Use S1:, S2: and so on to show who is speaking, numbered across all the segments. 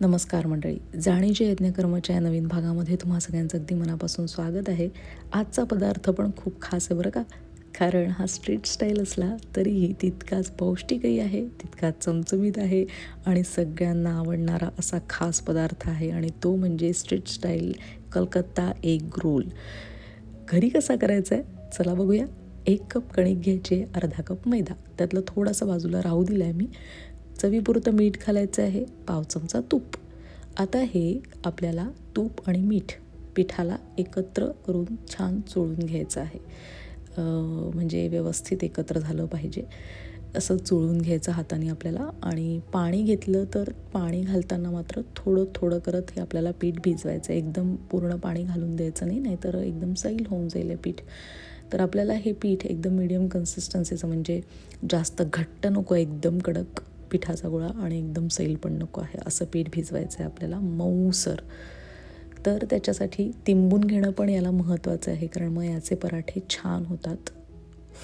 S1: नमस्कार मंडळी. जाणीचे यज्ञकर्माच्या या नवीन भागामध्ये तुम्हा सगळ्यांचं अगदी मनापासून स्वागत आहे. आजचा पदार्थ पण खूप खास आहे बरं का. कारण हा स्ट्रीट स्टाईल असला तरीही तितकाच पौष्टिकही आहे तितकाच चमचमीत आहे आणि सगळ्यांना आवडणारा असा खास पदार्थ आहे आणि तो म्हणजे street style Calcutta egg roll. घरी कसा करायचा आहे चला बघूया. एक कप कणिक घ्यायचे अर्धा कप मैदा. त्यातलं थोडासा बाजूला राहू दिला आहे मी. चवीपुरतं मीठ घालायचं आहे. पाव चमचा तूप. आता हे आपल्याला तूप आणि मीठ पिठाला एकत्र करून छान चोळून घ्यायचं आहे. म्हणजे व्यवस्थित एकत्र झालं पाहिजे. असं चोळून घ्यायचं हाताने आपल्याला आणि पाणी घेतलं तर पाणी घालताना मात्र थोडं थोडं करत हे आपल्याला पीठ भिजवायचं आहे. एकदम पूर्ण पाणी घालून द्यायचं नाही नाहीतर एकदम सैल होऊन जाईल हे पीठ. तर आपल्याला हे पीठ एकदम मिडियम कन्सिस्टन्सीचं म्हणजे जास्त घट्ट नको एकदम कडक. पिठाचा गोळा आणि एकदम सैल पण नको आहे. असं पीठ भिजवायचं आहे आपल्याला मऊसर तर त्याच्यासाठी तिंबून घेणं पण याला महत्त्वाचं आहे कारण मग याचे पराठे छान होतात.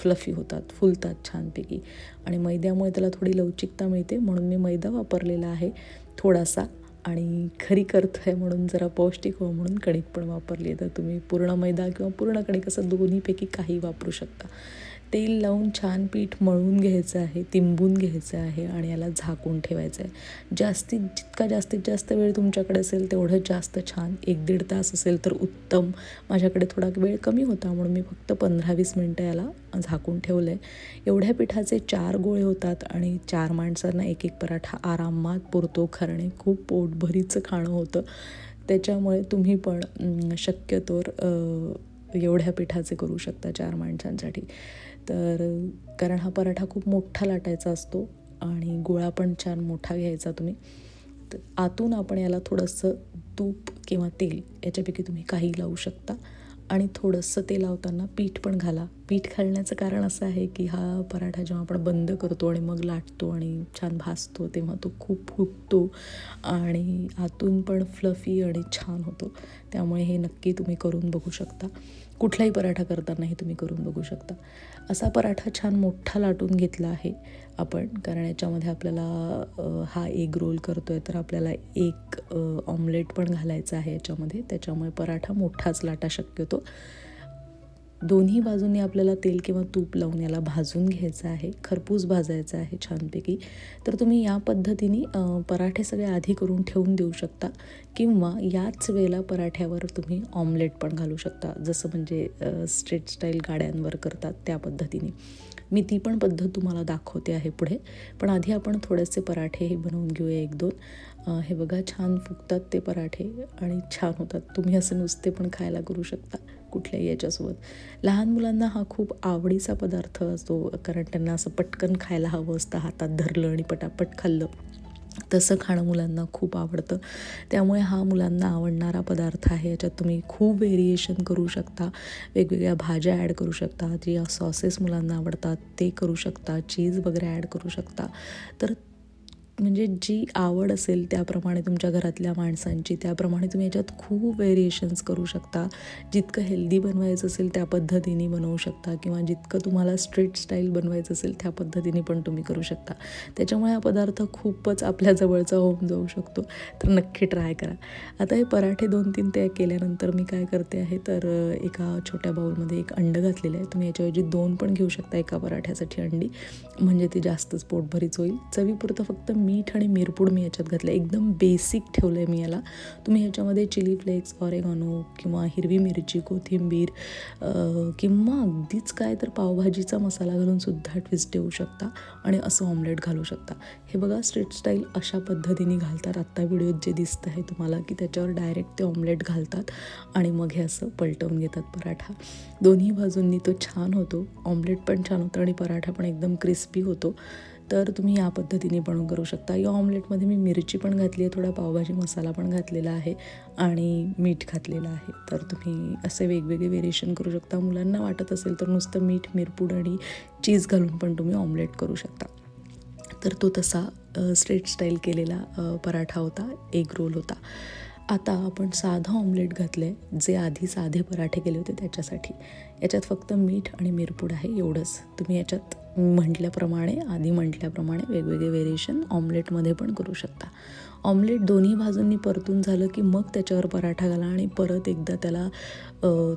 S1: फ्लफी होतात फुलतात छानपैकी. आणि मैद्यामुळे त्याला थोडी लवचिकता मिळते म्हणून मी मैदा वापरलेला आहे थोडासा. आणि खरी करतो आहे म्हणून जरा पौष्टिक हो म्हणून कणिक पण वापरली आहे. तर तुम्ही पूर्ण मैदा किंवा पूर्ण कणिक असं दोन्हीपैकी काही वापरू शकता. तेल लावून छान पीठ मळून घ्यायचं आहे तिंबून घ्यायचं आहे आणि याला झाकून ठेवायचं आहे. जास्तीत जितका जास्तीत जास्त वेळ तुमच्याकडे असेल तेवढं जास्त छान एक दीड तास असेल तर उत्तम. माझ्याकडे थोडा वेळ कमी होता म्हणून मी फक्त पंधरा वीस मिनटं याला झाकून ठेवलं आहे एवढ्या पिठाचे चार गोळे होतात आणि चार माणसांना एक एक पराठा आरामात पुरतो खरणे खूप पोटभरीचं खाणं होतं. त्याच्यामुळे तुम्ही पण शक्यतोर एवढ्या पिठाचे करू शकता चार माणसांसाठी. तर कारण हा पराठा खूप मोठा लाटायचा असतो आणि गोळा पण छान मोठा घ्यायचा तुम्ही. तर आतून आपण याला थोडंसं तूप किंवा तेल याच्यापैकी तुम्ही काही लावू शकता. आणि थोडंसं ते लावताना पीठ पण घाला. पीठ घालण्याचं कारण असं आहे की हा पराठा जेव्हा आपण बंद करतो आणि मग लाटतो आणि छान भासतो तेव्हा तो खूप फुगतो आणि आतून पण फ्लफी आणि छान होतो. त्यामुळे हे नक्की तुम्ही करून बघू शकता. कुठलाही पराठा करताना हे तुम्ही करून बघू शकता. असा पराठा छान मोठा लाटून घेतला आहे आपण कारण याच्यामध्ये आपल्याला हा एग रोल करतो आहे तर आपल्याला एक ऑमलेट पण घालायचं आहे याच्यामध्ये. त्याच्यामुळे पराठा मोठाच लाटा शक्यतो. दोन्ही बाजूंनी आपल्याला तेल किंवा तूप लावून याला भाजून घ्यायचं आहे. खरपूस भाजायचं आहे छानपैकी. तर तुम्ही या पद्धतीने पराठे सगळे आधी करून ठेवून देऊ शकता किंवा याच वेळेला पराठ्यावर तुम्ही ऑमलेट पण घालू शकता. जसं म्हणजे स्ट्रेट स्टाईल गाड्यांवर करतात त्या पद्धतीने. मी ती पण पद्धत तुम्हाला दाखवते आहे पुढे. पण आधी आपण थोडेसे पराठे हे बनवून घेऊया एक दोन. हे बघा छान फुगतात ते पराठे आणि छान होतात. तुम्ही असे नुसते पण खायला करू शकता. कुठल्याही याच्यासोबत. लहान मुलांना हा खूप आवडीचा पदार्थ असतो कारण त्यांना असं पटकन खायला हवं असतं हातात धरलं आणि पटापट खाल्लं. तसं खाणं मुलांना खूप आवडतं. त्यामुळे हा मुलांना आवडणारा पदार्थ आहे. याच्यात तुम्ही खूप व्हेरिएशन करू शकता. वेगवेगळ्या भाज्या ॲड करू शकता जी सॉसेस मुलांना आवडतात ते करू शकता चीज वगैरे ॲड करू शकता. तर म्हणजे जी आवड असेल त्याप्रमाणे तुमच्या घरातल्या माणसांची त्याप्रमाणे तुम्ही याच्यात खूप व्हेरिएशन्स करू शकता. जितकं हेल्दी बनवायचं असेल त्या पद्धतीने बनवू शकता किंवा जितकं तुम्हाला स्ट्रीट स्टाईल बनवायचं असेल त्या पद्धतीने पण तुम्ही करू शकता. त्याच्यामुळे हा पदार्थ खूपच आपल्या जवळचा होऊन जाऊ शकतो. तर नक्की ट्राय करा. आता हे पराठे दोन तीन ते केल्यानंतर मी काय करते आहे तर एका छोट्या बाऊलमध्ये एक अंडं घातलेलं आहे. तुम्ही याच्याऐवजी दोन पण घेऊ शकता एका पराठ्यासाठी अंडी. म्हणजे ती जास्तच पोटभरीच होईल. चवीपुरतं फक्त मीठ आणि मिरपूड मी याच्यात घातलं. आहे एकदम बेसिक ठेवलं आहे मी याला. तुम्ही याच्यामध्ये चिली फ्लेक्स ऑरेगॉनो किंवा हिरवी मिरची कोथिंबीर किंवा अगदीच काय तर पावभाजीचा मसाला घालून सुद्धा ट्विस्ट देऊ शकता आणि असं ऑमलेट घालू शकता. हे बघा स्ट्रीट स्टाईल अशा पद्धतीने घालतात. आत्ता व्हिडिओत जे दिसतं आहे तुम्हाला की त्याच्यावर डायरेक्ट ते ऑमलेट घालतात आणि मग हे असं पलटवून घेतात पराठा. दोन्ही बाजूंनी तो छान होतो. ऑमलेट पण छान होतं आणि पराठा पण एकदम क्रिस्पी होतो. तर तुम्ही या पद्धतीने बनवून करू शकता. या ऑमलेटमध्ये मी मिरची पण घातली आहे थोडा पावभाजी मसाला पण घातलेला आहे आणि मीठ घातलेलं आहे. तर तुम्ही असे वेगवेगळे व्हेरिएशन करू शकता. मुलांना वाटत असेल तर नुसतं मीठ मिरपूड आणि चीज घालून पण तुम्ही ऑमलेट करू शकता. तर तो तसा स्ट्रेट स्टाईल केलेला पराठा होता एग रोल होता. आता आपण साधं ऑमलेट घातलं आहे जे आधी साधे पराठे केले होते त्याच्यासाठी. याच्यात फक्त मीठ आणि मिरपूड आहे एवढंच. तुम्ही याच्यात म्हटल्याप्रमाणे आधी म्हटल्याप्रमाणे वेगवेगळे व्हेरिएशन ऑमलेटमध्ये पण करू शकता. ऑमलेट दोन्ही बाजूंनी परतून झालं की मग त्याच्यावर पराठा घाला आणि परत एकदा त्याला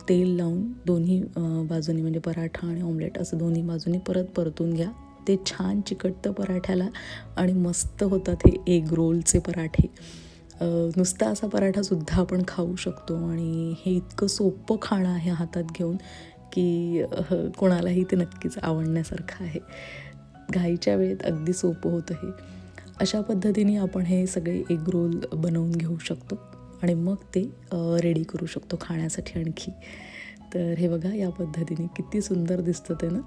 S1: तेल लावून दोन्ही बाजूंनी बाजूनी म्हणजे पराठा आणि ऑमलेट असं दोन्ही बाजूनी परत परतून घ्या. ते छान चिकटतं पराठ्याला आणि मस्त होतात हे एग रोलचे पराठे. नुसता असा पराठासुद्धा आपण खाऊ शकतो आणि हे इतकं सोपं खाणं आहे हातात घेऊन की कोणालाही ते नक्कीच आवडण्यासारखं आहे. घाईच्या वेळेत अगदी सोपं होतं हे. अशा पद्धतीने आपण हे सगळे एग रोल बनवून घेऊ शकतो आणि मग ते रेडी करू शकतो खाण्यासाठी आणखी. तर हे बघा या पद्धतीने किती सुंदर दिसतं ते ना.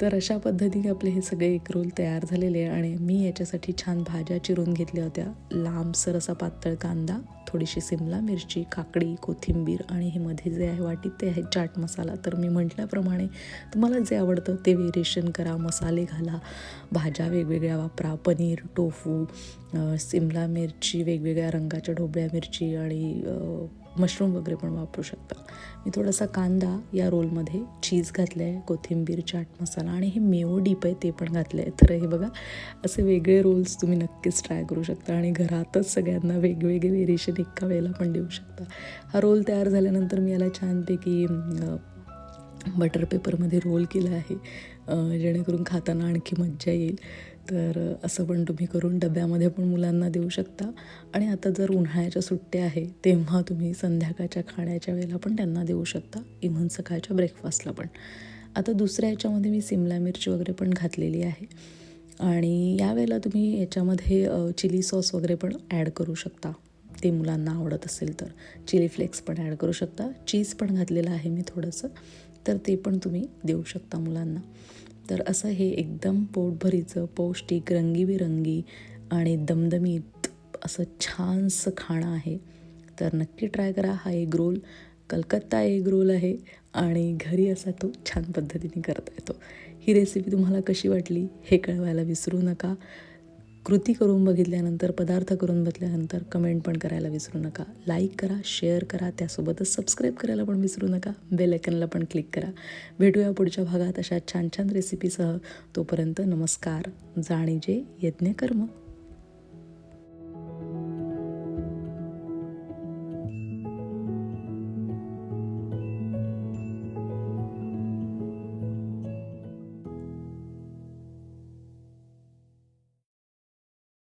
S1: तर अशा पद्धतीने आपले हे सगळे एक रोल तयार झालेले आणि मी याच्यासाठी छान भाज्या चिरून घेतल्या होत्या. लांबसर असा पातळ कांदा थोडीशी सिमला मिरची काकडी कोथिंबीर आणि हे मध्ये जे आहे वाटीत ते आहे चाट मसाला. तर मी म्हटल्याप्रमाणे तुम्हाला जे आवडतं ते वेरिएशन करा मसाले घाला भाज्या वेगवेगळ्या वापरा पनीर टोफू सिमला मिरची वेगवेगळ्या रंगाच्या ढोबळ्या मिरची आणि मशरूम वगैरे पण वापरू शकता. मी थोडासा कांदा या रोलमध्ये चीज घातलं आहे कोथिंबीर चाट मसाला आणि हे मेओ डीप आहे ते पण घातलं आहे तर हे बघा असे वेगळे रोल्स तुम्ही नक्कीच ट्राय करू शकता आणि घरातच सगळ्यांना वेगवेगळे व्हेरिएशन एका वेळेला पण देऊ शकता. हा रोल तयार झाल्यानंतर मी याला छानपैकी बटर पेपरमध्ये रोल केला आहे जेणेकरून खाताना आणखी मज्जा येईल. तर असं पण तुम्ही करून डब्यामध्ये पण मुलांना देऊ शकता. आणि आता जर उन्हाळ्याच्या सुट्ट्या आहे तेव्हा तुम्ही संध्याकाळच्या खाण्याच्या वेळेला पण त्यांना देऊ शकता. इव्हन सकाळच्या ब्रेकफास्टला पण. आता दुसऱ्या याच्यामध्ये मी सिमला मिरची वगैरे पण घातलेली आहे. आणि यावेळेला तुम्ही याच्यामध्ये चिली सॉस वगैरे पण ॲड करू शकता. ते मुलांना आवडत असेल तर. चिली फ्लेक्स पण ॲड करू शकता. चीज पण घातलेलं आहे मी थोडंसं. तर ते पण तुम्ही देऊ शकता मुलांना. तर असं हे एकदम पोटभरीचं पौष्टिक रंगीबिरंगी आणि दमदमीत असं छानसं खाणं आहे. तर नक्की ट्राय करा. हा egg roll Calcutta egg roll आहे आणि घरी असा तो छान पद्धतीने करता येतो. ही रेसिपी तुम्हाला कशी वाटली हे कळवायला विसरू नका. कृती करून बघितल्यानंतर पदार्थ करून बघितल्यानंतर कमेंट पण करायला विसरू नका. लाईक करा शेअर करा त्यासोबतच सबस्क्राईब करायला पण विसरू नका. बेल आयकनला पण क्लिक करा. भेटूया पुढच्या भागात अशा छान छान रेसिपीसह तोपर्यंत नमस्कार जाणीजे यज्ञकर्म